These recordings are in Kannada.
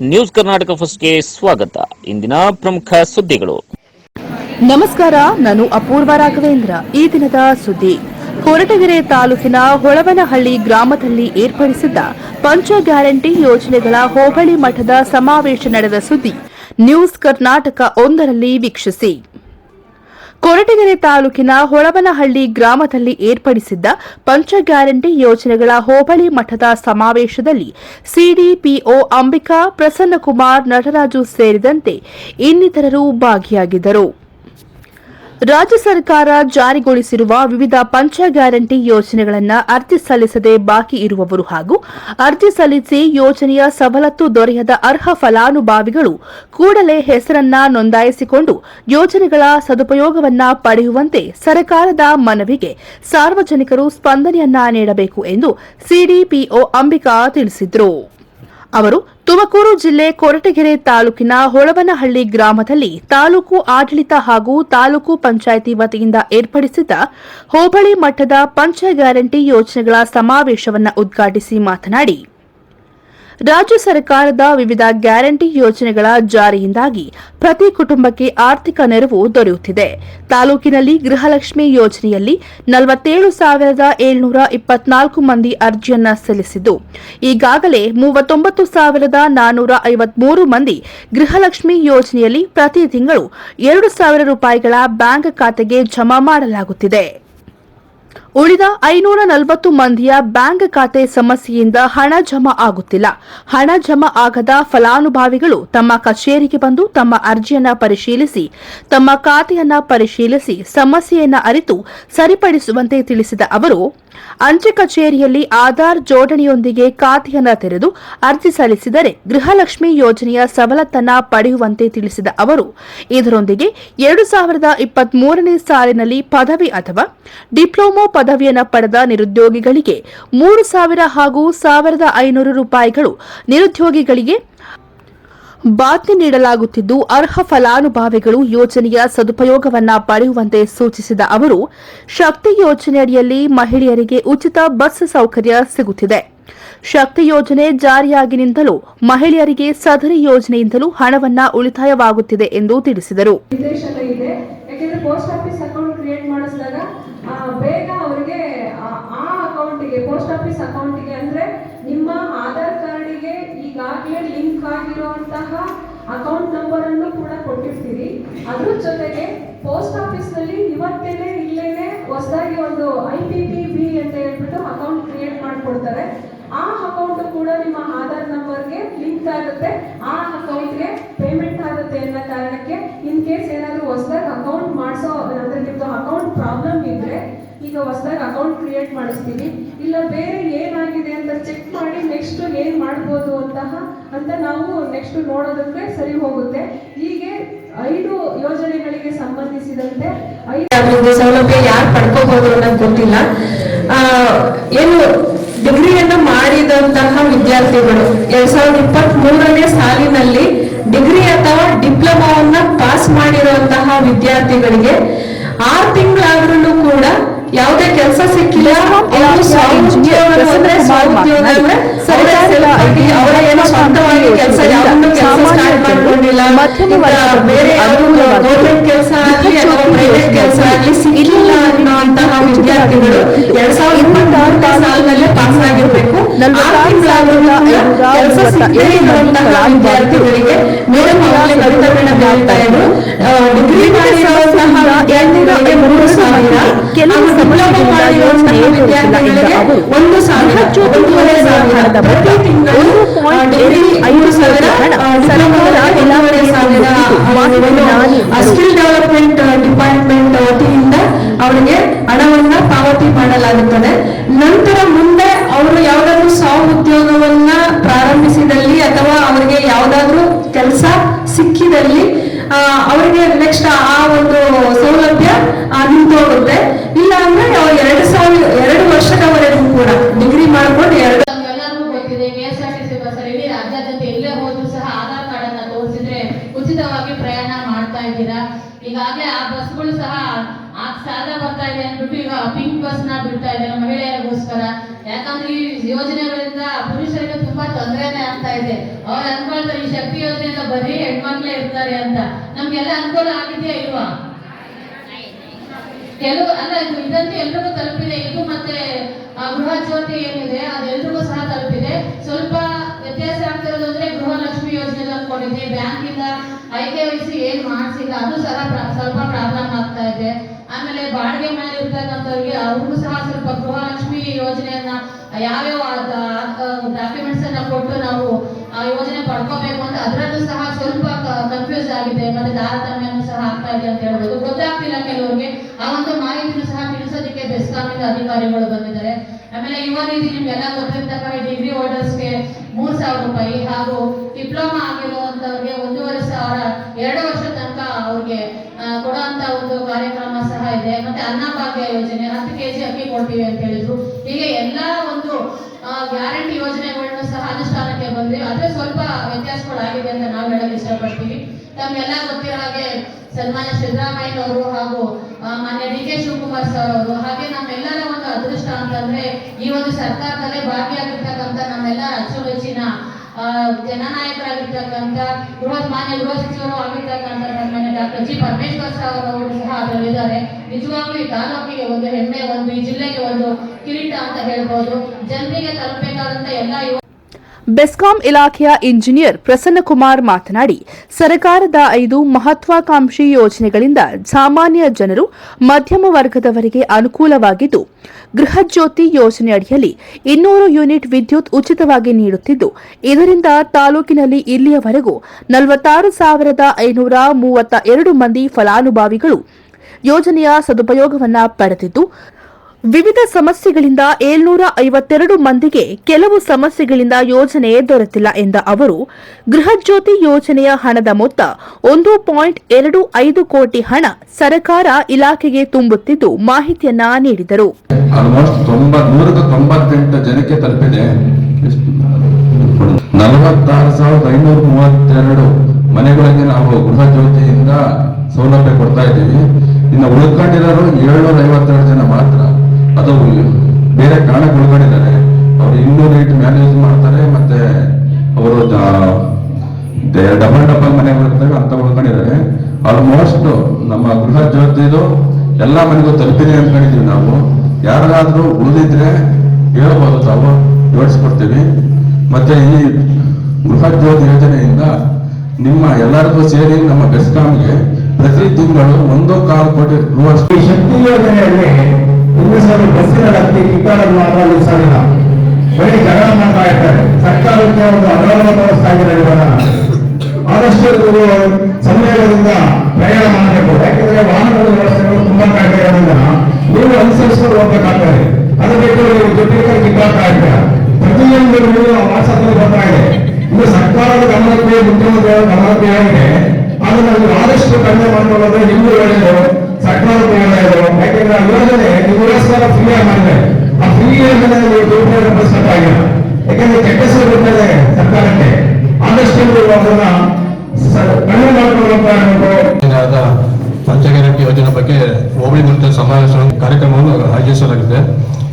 ನ್ಯೂಸ್ ಕರ್ನಾಟಕ ಫಸ್ಟ್ಗೆ ಸ್ವಾಗತ. ಇಂದಿನ ಪ್ರಮುಖ ಸುದ್ದಿಗಳು. ನಮಸ್ಕಾರ, ನಾನು ಅಪೂರ್ವ ರಾಘವೇಂದ್ರ. ಈ ದಿನದ ಸುದ್ದಿ. ಕೊರಟಗೆರೆ ತಾಲೂಕಿನ ಹೊಳವನಹಳ್ಳಿ ಗ್ರಾಮದಲ್ಲಿ ಏರ್ಪಡಿಸಿದ್ದ ಪಂಚ ಗ್ಯಾರಂಟಿ ಯೋಜನೆಗಳ ಹೋಬಳಿ ಮಠದ ಸಮಾವೇಶ ನಡೆದ ಸುದ್ದಿ. ನ್ಯೂಸ್ ಕರ್ನಾಟಕ ಒಂದರಲ್ಲಿ ವೀಕ್ಷಿಸಿ. ಕೊರಟಗೆರೆ ತಾಲೂಕಿನ ಹೊಳವನಹಳ್ಳಿ ಗ್ರಾಮದಲ್ಲಿ ಏರ್ಪಡಿಸಿದ್ದ ಪಂಚ ಗ್ಯಾರಂಟಿ ಯೋಜನೆಗಳ ಹೋಬಳಿ ಮಠದ ಸಮಾವೇಶದಲ್ಲಿ ಸಿಡಿಪಿಒ ಅಂಬಿಕಾ, ಪ್ರಸನ್ನಕುಮಾರ್, ನಟರಾಜು ಸೇರಿದಂತೆ ಇನ್ನಿತರರು ಭಾಗಿಯಾಗಿದ್ದರು. ರಾಜ್ಯ ಸರ್ಕಾರ ಜಾರಿಗೊಳಿಸಿರುವ ವಿವಿಧ ಪಂಚ ಗ್ಯಾರಂಟಿ ಯೋಜನೆಗಳನ್ನು ಅರ್ಜಿ ಸಲ್ಲಿಸದೆ ಬಾಕಿ ಇರುವವರು ಹಾಗೂ ಅರ್ಜಿ ಸಲ್ಲಿಸಿ ಯೋಜನೆಯ ಸವಲತ್ತು ದೊರೆಯದ ಅರ್ಹ ಫಲಾನುಭವಿಗಳು ಕೂಡಲೇ ಹೆಸರನ್ನ ನೋಂದಾಯಿಸಿಕೊಂಡು ಯೋಜನೆಗಳ ಸದುಪಯೋಗವನ್ನ ಪಡೆಯುವಂತೆ ಸರ್ಕಾರದ ಮನವಿಗೆ ಸಾರ್ವಜನಿಕರು ಸ್ಪಂದನೆಯನ್ನ ನೀಡಬೇಕು ಎಂದು ಸಿಡಿಪಿಒ ಅಂಬಿಕಾ ತಿಳಿಸಿದರು. ಅವರು ತುಮಕೂರು ಜಿಲ್ಲೆ ಕೊರಟಗೆರೆ ತಾಲೂಕಿನ ಹೊಳವನಹಳ್ಳಿ ಗ್ರಾಮದಲ್ಲಿ ತಾಲೂಕು ಆಡಳಿತ ಹಾಗೂ ತಾಲೂಕು ಪಂಚಾಯಿತಿ ವತಿಯಿಂದ ಏರ್ಪಡಿಸಿದ್ದ ಹೋಬಳಿ ಮಟ್ಟದ ಪಂಚ ಗ್ಯಾರಂಟಿ ಯೋಜನೆಗಳ ಸಮಾವೇಶವನ್ನು ಉದ್ಘಾಟಿಸಿ ಮಾತನಾಡಿ ರಾಜ್ಯ ಸರ್ಕಾರದ ವಿವಿಧ ಗ್ಯಾರಂಟಿ ಯೋಜನೆಗಳ ಜಾರಿಯಿಂದಾಗಿ ಪ್ರತಿ ಕುಟುಂಬಕ್ಕೆ ಆರ್ಥಿಕ ನೆರವು ದೊರೆಯುತ್ತಿದೆ. ತಾಲೂಕಿನಲ್ಲಿ ಗೃಹಲಕ್ಷ್ಮಿ ಯೋಜನೆಯಲ್ಲಿ ನಲವತ್ತೇಳು ಸಾವಿರದ ಏಳ್ನೂರ ಇಪ್ಪತ್ನಾಲ್ಕು ಮಂದಿ ಅರ್ಜಿಯನ್ನ ಸಲ್ಲಿಸಿದ್ದು, ಈಗಾಗಲೇ ಮೂವತ್ತೊಂಬತ್ತು ಸಾವಿರದ ನಾನ್ನೂರ ಐವತ್ಮೂರು ಮಂದಿ ಗೃಹಲಕ್ಷ್ಮಿ ಯೋಜನೆಯಲ್ಲಿ ಪ್ರತಿ ತಿಂಗಳು ಎರಡು ಸಾವಿರ ರೂಪಾಯಿಗಳ ಬ್ಯಾಂಕ್ ಖಾತೆಗೆ ಜಮಾ ಮಾಡಲಾಗುತ್ತಿದೆ. ಉಳಿದ ಐನೂರ ನಲವತ್ತು ಮಂದಿಯ ಬ್ಯಾಂಕ್ ಖಾತೆ ಸಮಸ್ಯೆಯಿಂದ ಹಣ ಜಮಾ ಆಗುತ್ತಿಲ್ಲ. ಹಣ ಜಮಾ ಆಗದ ಫಲಾನುಭವಿಗಳು ತಮ್ಮ ಕಚೇರಿಗೆ ಬಂದು ತಮ್ಮ ಅರ್ಜಿಯನ್ನು ಪರಿಶೀಲಿಸಿ, ತಮ್ಮ ಖಾತೆಯನ್ನ ಪರಿಶೀಲಿಸಿ ಸಮಸ್ಯೆಯನ್ನು ಅರಿತು ಸರಿಪಡಿಸುವಂತೆ ತಿಳಿಸಿದ ಅವರು, ಅಂಚೆ ಕಚೇರಿಯಲ್ಲಿ ಆಧಾರ್ ಜೋಡಣೆಯೊಂದಿಗೆ ಖಾತೆಯನ್ನು ತೆರೆದು ಅರ್ಜಿ ಸಲ್ಲಿಸಿದರೆ ಗೃಹಲಕ್ಷ್ಮಿ ಯೋಜನೆಯ ಸವಲತ್ತನ್ನ ಪಡೆಯುವಂತೆ ತಿಳಿಸಿದ ಅವರು, ಇದರೊಂದಿಗೆ ಎರಡು ಸಾವಿರದ ಇಪ್ಪತ್ಮೂರನೇ ಸಾಲಿನಲ್ಲಿ ಪದವಿ ಅಥವಾ ಡಿಪ್ಲೊಮೊ ಪದವಿಯನ್ನು ಪಡೆದ ನಿರುದ್ಯೋಗಿಗಳಿಗೆ ಮೂರು ಸಾವಿರ ಹಾಗೂ ಸಾವಿರದ ಐನೂರು ರೂಪಾಯಿಗಳು ನಿರುದ್ಯೋಗಿಗಳಿಗೆ ಬಾತ್ನೆ ನೀಡಲಾಗುತ್ತಿದ್ದು, ಅರ್ಹ ಫಲಾನುಭವಿಗಳು ಯೋಜನೆಯ ಸದುಪಯೋಗವನ್ನ ಪಡೆಯುವಂತೆ ಸೂಚಿಸಿದ ಅವರು, ಶಕ್ತಿ ಯೋಜನೆಯಡಿಯಲ್ಲಿ ಮಹಿಳೆಯರಿಗೆ ಉಚಿತ ಬಸ್ ಸೌಕರ್ಯ ಸಿಗುತ್ತಿದೆ. ಶಕ್ತಿ ಯೋಜನೆ ಜಾರಿಯಾಗಿನಿಂದಲೂ ಮಹಿಳೆಯರಿಗೆ ಸದರಿ ಯೋಜನೆಯಿಂದಲೂ ಹಣವನ್ನ ಉಳಿತಾಯವಾಗುತ್ತಿದೆ ಎಂದು ತಿಳಿಸಿದರು. ನಿರ್ದೇಶನ ಇದೆ ಯಾಕೆಂದ್ರೆ ಪೋಸ್ಟ್ ಆಫೀಸ್ ಅಕೌಂಟ್ ಕ್ರಿಯೇಟ್ ಮಾಡಿಸಿದಾಗ ಆ, ಬೇಗ ಅವರಿಗೆ ಆ ಅಕೌಂಟಿಗೆ ಪೋಸ್ಟ್ ಆಫೀಸ್ ಅಕೌಂಟಿಗೆ ಅಂದ್ರೆ ನಿಮ್ಮ ಆಧಾರ್ ಕಾರ್ಡಿಗೆ ಈಗಾಗಲೇ ಲಿಂಕ್ ಆಗಿರುವಂತಹ ಅಕೌಂಟ್ ನಂಬರ್ ಅನ್ನು ಕೂಡ ಕೊಟ್ಟಿರ್ತೀರಿ. ಅದ್ರ ಜೊತೆಗೆ ಪೋಸ್ಟ್ ಆಫೀಸ್ನಲ್ಲಿ ಇವತ್ತೇನೆ ಇಲ್ಲೇನೆ ಹೊಸದಾಗಿ ಒಂದು ಐ ಪಿ ಪಿ ಬಿ ಅಂತ ಹೇಳ್ಬಿಟ್ಟು ಅಕೌಂಟ್ ಕ್ರಿಯೇಟ್ ಮಾಡ್ಕೊಡ್ತಾರೆ. ಆ ಅಕೌಂಟ್ ಕೂಡ ನಿಮ್ಮ ಆಧಾರ್ ನಂಬರ್ಗೆ ಲಿಂಕ್ ಆಗುತ್ತೆ. ಆ ಅಕೌಂಟ್ಗೆ ಪೇಮೆಂಟ್ ಆಗುತ್ತೆ ಅನ್ನೋ ಕಾರಣಕ್ಕೆ ಇನ್ ಕೇಸ್ ಏನಾದರೂ ಹೊಸದಾಗಿ ಅಕೌಂಟ್ ಮಾಡಿಸೋ ಅಂದ್ರೆ ನಿಮ್ದು ಅಕೌಂಟ್ ಪ್ರಾಬ್ಲಮ್ ಇದ್ರೆ ಈಗ ಹೊಸದಾಗಿ ಅಕೌಂಟ್ ಕ್ರಿಯೇಟ್ ಮಾಡಿಸ್ತೀವಿ ಇಲ್ಲ, ಬೇರೆ ಏನಾಗಿದೆ ಅಂತ ಚೆಕ್ ಮಾಡಿ ನೆಕ್ಸ್ಟ್ ಏನ್ ಮಾಡ್ಬೋದು ಅಂತಹ, ಅಂತ ನಾವು ನೆಕ್ಸ್ಟ್ ನೋಡೋದಕ್ಕೆ ಸರಿ ಹೋಗುತ್ತೆ. ಹೀಗೆ ಐದು ಯೋಜನೆಗಳಿಗೆ ಸಂಬಂಧಿಸಿದಂತೆ ಐದು ಸೌಲಭ್ಯ ಯಾರು ಪಡ್ಕೋಬಹುದು ಅನ್ನೋದು ಗೊತ್ತಿಲ್ಲ. ಏನು ಡಿಗ್ರಿಯನ್ನ ಮಾಡಿದಂತಹ ವಿದ್ಯಾರ್ಥಿಗಳು, ಎರಡ್ ಸಾವಿರದ ಇಪ್ಪತ್ತ್ ಮೂರನೇ ಸಾಲಿನಲ್ಲಿ ಡಿಗ್ರಿ ಅಥವಾ ಡಿಪ್ಲೊಮಾವನ್ನ ಪಾಸ್ ಮಾಡಿರುವಂತಹ ವಿದ್ಯಾರ್ಥಿಗಳಿಗೆ ಆರು ತಿಂಗಳಾದ್ರೂ ಕೂಡ ಯಾವುದೇ ಕೆಲಸ ಸಿಕ್ಕಿಲ್ಲ ಸ್ವಂತವಾಗಿ ಕೆಲಸ ಮಾಡ್ಕೊಂಡಿಲ್ಲ. ಬೇರೆ ಗೌರ್ಮೆಂಟ್ ಕೆಲಸ ಆಗ್ಲಿ ಅಥವಾ ಪ್ರೈವೇಟ್ ಕೆಲಸ ಆಗ್ಲಿ ಸಿಕ್ಕಿಲ್ಲ ಅನ್ನುವಂತಹ ವಿದ್ಯಾರ್ಥಿಗಳು ಎರಡ್ ಸಾವಿರದ ಇಪ್ಪತ್ತಾರನೇ ಸಾಲಿನಲ್ಲೇ ಪಾಸ್ ಆಗಿರ್ಬೇಕು ಕೆಲಸ ಇರುವಂತಹ ವಿದ್ಯಾರ್ಥಿಗಳಿಗೆ ಮೇಡಮ್ ಹೇಳ್ತಾ ಇದ್ರು. ಡಿಗ್ರಿ ಮಾಡಿರುವಂತಹ ಕೆಲವು ಐದು ಸಾವಿರ ಸ್ಕಿಲ್ ಡೆವಲಪ್ಮೆಂಟ್ ಡಿಪಾರ್ಟ್ಮೆಂಟ್ ವತಿಯಿಂದ ಅವರಿಗೆ ಹಣವನ್ನ ಪಾವತಿ ಮಾಡಲಾಗುತ್ತದೆ. ನಂತರ ಮುಂದೆ ಅವರು ಯಾವ್ದಾದ್ರು ಸ್ವ ಉದ್ಯೋಗವನ್ನ ಪ್ರಾರಂಭಿಸಿದಲ್ಲಿ ಅಥವಾ ಅವರಿಗೆ ಯಾವ್ದಾದ್ರು ಕೆಲಸ ಸಿಕ್ಕಿದಲ್ಲಿ ಅವರಿಗೆ ನೆಕ್ಸ್ಟ್ ಆ ಒಂದು ಉಚಿತವಾಗಿ ಪ್ರಯಾಣ ಮಾಡ್ತಾ ಇದ್ದೀರಾ? ಈಗಾಗಲೇ ಆ ಬಸ್ಗಳು ಸಹ ಆ ಸಾಲ ಬರ್ತಾ ಇದೆ ಅಂದ್ಬಿಟ್ಟು ಈಗ ಪಿಂಕ್ ಬಸ್ನ ಬಿಡ್ತಾ ಇದ್ದಾರೆ ಮಹಿಳೆಯರಿಗೋಸ್ಕರ. ಯಾಕಂದ್ರೆ ಈ ಯೋಜನೆಗಳಿಂದ ಪುರುಷರಿಗೆ ತುಂಬಾ ತೊಂದರೆನೆ ಆಗ್ತಾ ಇದೆ. ಅವ್ರು ಅನ್ಕೊಳ್ತಾರೆ ಈ ಶಕ್ತಿ ಯೋಜನೆಯಿಂದ ಬರೀ ಹೆಣ್ಮಕ್ಳೇ ಇರ್ತಾರೆ ಅಂತ. ನಮ್ಗೆಲ್ಲ ಅನುಕೂಲ ಆಗಿದೆಯಾ ಇಲ್ವಾ? ಕೆಲವು ಅಲ್ಲ, ಇದು ಇದಂತೂ ಎಲ್ರಿಗೂ ತಲುಪಿದೆ. ಇದು ಮತ್ತೆ ಗೃಹ ಜ್ಯೋತಿ ಏನಿದೆ, ಅದೆಲ್ರಿಗೂ ಸಹ ತಲುಪಿದೆ. ಸ್ವಲ್ಪ ವ್ಯತ್ಯಾಸ ಆಗ್ತಿರೋದು ಅಂದ್ರೆ ಗೃಹಲಕ್ಷ್ಮಿ ಯೋಜನೆ ತಂದ್ಕೊಂಡಿದ್ವಿ ಬ್ಯಾಂಕ್ ಇಂದ ಐ ಕೆ ವೈ ಸಿ ಏನ್ ಮಾಡಿಸಿಲ್ಲ, ಅದು ಸಹ ಸ್ವಲ್ಪ ಪ್ರಾಬ್ಲಮ್ ಆಗ್ತಾ ಇದೆ. ಆಮೇಲೆ ಬಾಡಿಗೆ ಮೇಲೆ ಇರ್ತಕ್ಕಂಥವ್ರಿಗೆ ಅವ್ರಿಗೂ ಸಹ ಸ್ವಲ್ಪ ಗೃಹಲಕ್ಷ್ಮಿ ಯೋಜನೆಯನ್ನ, ಯಾವ್ಯಾವ ಡಾಕ್ಯುಮೆಂಟ್ಸ್ ಅನ್ನ ಕೊಟ್ಟು ನಾವು ಆ ಯೋಜನೆ ಪಡ್ಕೋಬೇಕು ಅಂತ ಅದರಲ್ಲೂ ಸಹ ಸ್ವಲ್ಪ ಕನ್ಫ್ಯೂಸ್ ಆಗಿದೆ. ಮತ್ತೆ ತಾರತಮ್ಯನೂ ಸಹ ಆಗ್ತಾ ಇದೆ ಅಂತ ಹೇಳ್ಬೋದು. ಗೊತ್ತಾಗ್ತಿಲ್ಲ ಕೆಲವರಿಗೆ. ಆ ಒಂದು ಸಹ ತಿಳಿಸೋದಕ್ಕೆ ಬೆಸ್ಕಾಮಿಂದ ಅಧಿಕಾರಿಗಳು ಬಂದಿದ್ದಾರೆ. ಆಮೇಲೆ ಯುವ ನಿಧಿ ನಿಮ್ಗೆಲ್ಲ ಗೊತ್ತಿರ್ತಕ್ಕ ಡಿಗ್ರಿ ಹೋಲ್ಡರ್ಸ್ಗೆ ಮೂರ್ ಸಾವಿರ ರೂಪಾಯಿ ಹಾಗೂ ಡಿಪ್ಲೊಮಾ ಆಗಿರುವಂತವ್ರಿಗೆ ಒಂದೂವರೆ ಸಾವಿರ, ಎರಡು ವರ್ಷ ತನಕ ಅವ್ರಿಗೆ ಕೊಡುವಂತ ಒಂದು ಕಾರ್ಯಕ್ರಮ ಸಹ ಇದೆ. ಮತ್ತೆ ಅನ್ನಭಾಗ್ಯ ಯೋಜನೆ, ಹತ್ತು ಕೆಜಿ ಅಕ್ಕಿ ಕೊಡ್ತೀವಿ ಅಂತ ಹೇಳಿದ್ರು. ಹೀಗೆ ಎಲ್ಲಾ ಒಂದು ಗ್ಯಾರಂಟಿ ಯೋಜನೆಗಳನ್ನು ಸಹ ಅನುಷ್ಠಾನಕ್ಕೆ ಬಂದ್ವಿ ಅದೇ ಸ್ವಲ್ಪ ವ್ಯತ್ಯಾಸಗಳಾಗಿದೆ ಅಂತ ನಾವು ಹೇಳಕ್ ಇಷ್ಟಪಡ್ತೀವಿ. ತಮ್ಗೆಲ್ಲ ಗೊತ್ತಿರೋ ಹಾಗೆ ಸನ್ಮಾನ್ಯ ಸಿದ್ದರಾಮಯ್ಯ ಅವರು ಹಾಗೂ ಮಾನ್ಯ ಡಿ ಕೆ ಶಿವಕುಮಾರ್ ಅವರು. ಹಾಗೆ ನಮ್ಮೆಲ್ಲರ ಒಂದು ಅದೃಷ್ಟ ಅಂತಂದ್ರೆ ಈ ಒಂದು ಸರ್ಕಾರದಲ್ಲೇ ಭಾಗಿಯಾಗಿರ್ತಕ್ಕಂಥ ನಮ್ಮೆಲ್ಲ ಅಚ್ಚುಮೆಚ್ಚಿನ ಜನನಾಯಕರಾಗಿರ್ತಕ್ಕಂಥ, ಗೃಹ ಮಾನ್ಯ ಗೃಹ ಸಚಿವರು ಆಗಿರ್ತಕ್ಕಂಥ ನಮ್ಮನೆ ಡಾಕ್ಟರ್ ಜಿ ಪರಮೇಶ್ವರ್ ಸರ್ ಅವರು ಸಹ ಅದರಲ್ಲಿದ್ದಾರೆ. ನಿಜವಾಗ್ಲೂ ಈ ತಾಲೂಕಿಗೆ ಒಂದು ಹೆಮ್ಮೆ, ಒಂದು ಈ ಜಿಲ್ಲೆಗೆ ಒಂದು ಕಿರೀಟ ಅಂತ ಹೇಳ್ಬೋದು. ಜನರಿಗೆ ತಲುಪಬೇಕಾದಂತ ಎಲ್ಲ ಬೆಸ್ಕಾಂ ಇಲಾಖೆಯ ಇಂಜಿನಿಯರ್ ಪ್ರಸನ್ನಕುಮಾರ್ ಮಾತನಾಡಿ, ಸರ್ಕಾರದ ಐದು ಮಹತ್ವಾಕಾಂಕ್ಷಿ ಯೋಜನೆಗಳಿಂದ ಸಾಮಾನ್ಯ ಜನರು ಮಧ್ಯಮ ವರ್ಗದವರಿಗೆ ಅನುಕೂಲವಾಗಿದ್ದು, ಗೃಹಜ್ಯೋತಿ ಯೋಜನೆಯಡಿಯಲ್ಲಿ ಇನ್ನೂರು ಯೂನಿಟ್ ವಿದ್ಯುತ್ ಉಚಿತವಾಗಿ ನೀಡುತ್ತಿದ್ದು, ಇದರಿಂದ ತಾಲೂಕಿನಲ್ಲಿ ಇಲ್ಲಿಯವರೆಗೂ ನಲವತ್ತಾರು ಸಾವಿರದ ಐನೂರ ಮೂವತ್ತ ಎರಡು ಮಂದಿ ಫಲಾನುಭವಿಗಳು ಯೋಜನೆಯ ಸದುಪಯೋಗವನ್ನು ಪಡೆದಿದ್ದು ವಿವಿಧ ಸಮಸ್ಯೆಗಳಿಂದ ಏಳ್ನೂರ ಐವತ್ತೆರಡು ಮಂದಿಗೆ ಕೆಲವು ಸಮಸ್ಯೆಗಳಿಂದ ಯೋಜನೆ ದೊರೆತಿಲ್ಲ ಎಂದ ಅವರು ಗೃಹಜ್ಯೋತಿ ಯೋಜನೆಯ ಹಣದ ಮೊತ್ತ ಒಂದು ಪಾಯಿಂಟ್ ಎರಡು ಐದು ಕೋಟಿ ಹಣ ಸರ್ಕಾರ ಇಲಾಖೆಗೆ ತುಂಬುತ್ತಿದ್ದು ಮಾಹಿತಿಯನ್ನ ನೀಡಿದರು. ಮನೆಗಳಿಗೆ ನಾವು ಗೃಹ ಜ್ಯೋತಿಯಿಂದ ಸೌಲಭ್ಯ ಕೊಡ್ತಾ ಇದ್ದೀವಿ. ಇನ್ನು ಉಳ್ಕೊಂಡಿರೋರು ಏಳ್ನೂರ ಐವತ್ತೆರಡು ಜನ ಮಾತ್ರ. ಅದು ಬೇರೆ ಕಾರಣ ಉಳ್ಕೊಂಡಿದ್ದಾರೆ ಅವರು ಇನ್ನೂ ರೇಟ್ ಮ್ಯಾನೇಜ್ ಮಾಡ್ತಾರೆ, ಮತ್ತೆ ಅವರು ಡಬಲ್ ಡಬಲ್ ಮನೆ ಬರ್ತಾರೆ ಅಂತ ಉಳ್ಕೊಂಡಿದ್ದಾರೆ. ಆಲ್ಮೋಸ್ಟ್ ನಮ್ಮ ಗೃಹ ಜ್ಯೋತಿದು ಎಲ್ಲ ಮನೆಗೂ ತಲುಪಿದೆ ಅನ್ಕೊಂಡಿದೀವಿ ನಾವು. ಯಾರಾದ್ರೂ ಉಳಿದಿದ್ರೆ ಹೇಳ್ಬೋದು, ತಾವು ಜೋಡಿಸ್ಕೊಡ್ತೀವಿ. ಮತ್ತೆ ಈ ಗೃಹ ಜ್ಯೋತಿ ಯೋಜನೆಯಿಂದ ನಿಮ್ಮ ಎಲ್ಲರಿಗೂ ಸೇರಿ ನಮ್ಮ ಬೆಸ್ಕಾಮ್ಗೆ ಪ್ರತಿ ತಿಂಗಳು ಒಂದು ಕಾಲು ಕೋಟಿ ಶಕ್ತಿ ಯೋಜನೆಯಲ್ಲಿ ಸಾವಿರ ಬಸ್ಸಿನ ಹತ್ತಿ ಕಿತ್ತಾಡಲು ಮಾತ್ರ ಸಾಧ್ಯ ಬರೀ ಜಗಳ ಮಾಡ್ತಾ ಇರ್ತಾರೆ ಸರ್ಕಾರಕ್ಕೆ ಒಂದು ಅಗೌರವ ವ್ಯವಸ್ಥೆ ಆಗಿದೆ ಇವಾಗ ಆದಷ್ಟು ಸಂವೇಗದಿಂದ ಪ್ರಯಾಣ ಮಾಡಬೇಕು. ಯಾಕಂದ್ರೆ ವಾಹನಗಳ ವ್ಯವಸ್ಥೆಗಳು ತುಂಬಾ ಕಡಿಮೆ ಇರೋದ್ರಿಂದ ನೀವು ಅನುಸರಿಸಿಕೊಂಡು ಹೋಗ್ಬೇಕಾಗ್ತದೆ. ಅದು ಬಿಟ್ಟು ನೀವು ಜೊತೆಗೆ ಕಿತ್ತಾಡ್ತಾ ಇರ್ತೀರ ಪ್ರತಿಯೊಂದು ನೀವು ಬರ್ತಾ ಇದೆ. ಇದು ಸರ್ಕಾರದ ಗಮನಕ್ಕೆ ಮುಖ್ಯಮಂತ್ರಿಗಳ ಗಮನಕ್ಕೆ ಆಗಿದೆ. ಅದನ್ನ ನೀವು ಆದಷ್ಟು ಕಡಿಮೆ ಮಾಡಿಕೊಳ್ಳೋದ್ರೆ ನಿಮ್ಮ ಒಳ್ಳೆಯದು. ಒಳ್ಳೆಯದು ಯಾಕೆಂದ್ರೆ ಯೋಜನೆ ನಿಮಗೋಸ್ಕರ ಫ್ರೀ ಆಗಿ ಮಾಡಿದೆ ಆ ಫ್ರೀ ಯೋಜನೆ ದುರುಪಯೋಗ ಬರ್ತದೆ ಸರ್ಕಾರಕ್ಕೆ ಆದಷ್ಟು ಅದನ್ನ ಪಂಚಗ್ಯಾರಂಟಿ ಯೋಜನೆ ಬಗ್ಗೆ ಹೋಬಳಿ ಕುರಿತ ಸಮಾವೇಶ ಕಾರ್ಯಕ್ರಮವನ್ನು ಆಯೋಜಿಸಲಾಗಿದೆ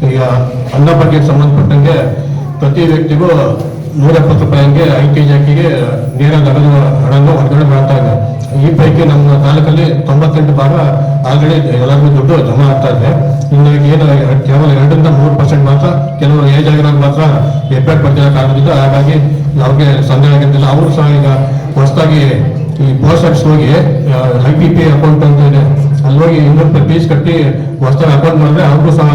ಈಗ ಅನ್ನ ಬಗ್ಗೆ ಸಂಬಂಧಪಟ್ಟಂಗೆ ಪ್ರತಿ ವ್ಯಕ್ತಿಗೂ ನೂರ ಎಪ್ಪತ್ತು ಹಂಗೆ ಐ ಕೆ ಜಿ ಅಕ್ಕಿಗೆ ನೇರ ನಗದು ಹಣವನ್ನು ವರ್ಗಾವಣೆ ಮಾಡ್ತಾ ಇದೆ ಈ ಪೈಕಿ ನಮ್ಮ ತಾಲೂಕಲ್ಲಿ ತೊಂಬತ್ತೆಂಟು ಭಾಗ ಆಲ್ರೆಡಿ ಎಲ್ಲರಿಗೂ ದುಡ್ಡು ಜಮಾ ಆಗ್ತಾ ಇದೆ. ಹಿಂಗಾಗಿ ಏನು ಕೇವಲ ಎರಡರಿಂದ ಮೂರು ಪರ್ಸೆಂಟ್ ಮಾತ್ರ ಕೆಲವರು ಏಜ್ ಆಗಿರೋದು ಮಾತ್ರ ಎಫೆಕ್ಟ್ ಬರ್ತಿರೋಕ್ಕಾಗೋದಿಲ್ಲ ಹಾಗಾಗಿ ಅವ್ರಿಗೆ ಸಂದೇಹ ಆಗಿರ್ತಿಲ್ಲ ಅವರು ಸಹ ಈಗ ಹೊಸದಾಗಿ ಈ ಪೋಸ್ಟ್ ಆಫೀಸ್ ಹೋಗಿ ಐ ಪಿ ಪಿ ಅಕೌಂಟ್ ಅಂತ ಇದೆ. ಅಲ್ಲಿ ಹೋಗಿ ಇನ್ನೂರು ರೂಪಾಯಿ ಫೀಸ್ ಕಟ್ಟಿ ಹೊಸದಾಗಿ ಅಕೌಂಟ್ ಮಾಡಿದ್ರೆ ಅವರು ಸಹ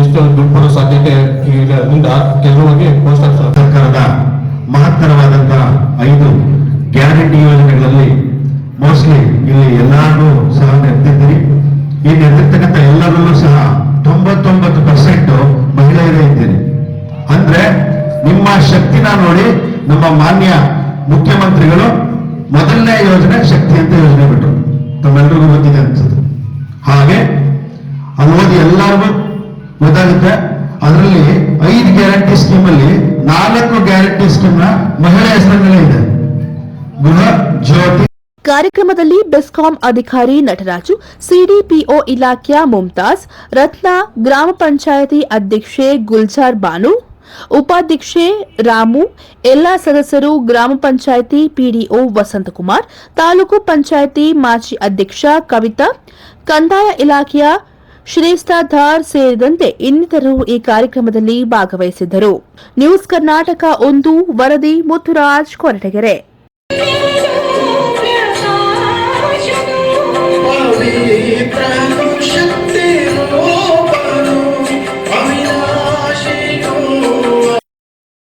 ಇಷ್ಟು ದುಡ್ಡು ಬರೋ ಸಾಧ್ಯತೆ ಇದರಿಂದ ಕೆಲವು ಹೋಗಿ ಪೋಸ್ಟ್ ಆಫೀಸ್ ಸರ್ಕಾರದ ಮಹತ್ತರವಾದಂತಹ ಐದು ಗ್ಯಾರಂಟಿ ಯೋಜನೆಗಳಲ್ಲಿ ಮೋಸ್ಟ್ಲಿ ಇಲ್ಲಿ ಎಲ್ಲರೂ ಸಹ ನೆರೆದಿದ್ದೀರಿ ಈ ನೆರೆದಿರ್ತಕ್ಕಂಥ ಎಲ್ಲರಲ್ಲೂ ಸಹ ತೊಂಬತ್ತೊಂಬತ್ತು ಪರ್ಸೆಂಟ್ ಮಹಿಳೆಯರೇ ಇದ್ದೀರಿ. ಅಂದ್ರೆ ನಿಮ್ಮ ಶಕ್ತಿನ ನೋಡಿ ನಮ್ಮ ಮಾನ್ಯ ಮುಖ್ಯಮಂತ್ರಿಗಳು ಮೊದಲನೇ ಯೋಜನೆ ಶಕ್ತಿ ಅಂತ ಯೋಜನೆ ಬಿಟ್ಟರು ತಮ್ಮೆಲ್ಲರಿಗೂ ಗೊತ್ತಿದೆ ಅನ್ಸುತ್ತೆ. ಹಾಗೆ ಅಲ್ಲಿ ಓದಿ ಎಲ್ಲರಿಗೂ ಗೊತ್ತಾಗುತ್ತೆ. ಅದರಲ್ಲಿ ಐದು ಗ್ಯಾರಂಟಿ ಸ್ಕೀಮ್ ಅಲ್ಲಿ ನಾಲ್ಕು ಗ್ಯಾರಂಟಿ ಸ್ಕೀಮ್ನ ಮಹಿಳೆ ಹೆಸರಿನಲ್ಲೇ ಇದೆ. ಗೃಹ, ಜ್ಯೋತಿ ಕಾರ್ಯಕ್ರಮದಲ್ಲಿ ಬೆಸ್ಕಾಂ ಅಧಿಕಾರಿ ನಟರಾಜು, ಸಿಡಿಪಿಒ ಇಲಾಖೆಯ ಮುಮ್ತಾಜ್ ರತ್ನ ಗ್ರಾಮ ಪಂಚಾಯತಿ ಅಧ್ಯಕ್ಷೆ ಗುಲ್ಜಾರ್ ಬಾನು, ಉಪಾಧ್ಯಕ್ಷೆ ರಾಮು, ಎಲ್ಲಾ ಸದಸ್ಯರು ಗ್ರಾಮ ಪಂಚಾಯತಿ ಪಿಡಿಒ ವಸಂತಕುಮಾರ್, ತಾಲೂಕು ಪಂಚಾಯತಿ ಮಾಜಿ ಅಧ್ಯಕ್ಷ ಕವಿತಾ, ಕಂದಾಯ ಇಲಾಖೆಯ ಶ್ರೇಷ್ಠಾಧಾರ್ ಸೇರಿದಂತೆ ಇನ್ನಿತರರು ಈ ಕಾರ್ಯಕ್ರಮದಲ್ಲಿ ಭಾಗವಹಿಸಿದ್ದರು. ನ್ಯೂಸ್ ಕರ್ನಾಟಕ ಒಂದು, ವರದಿ ಮುತ್ತುರಾಜ್, ಕೊರಟಗೆರೆ.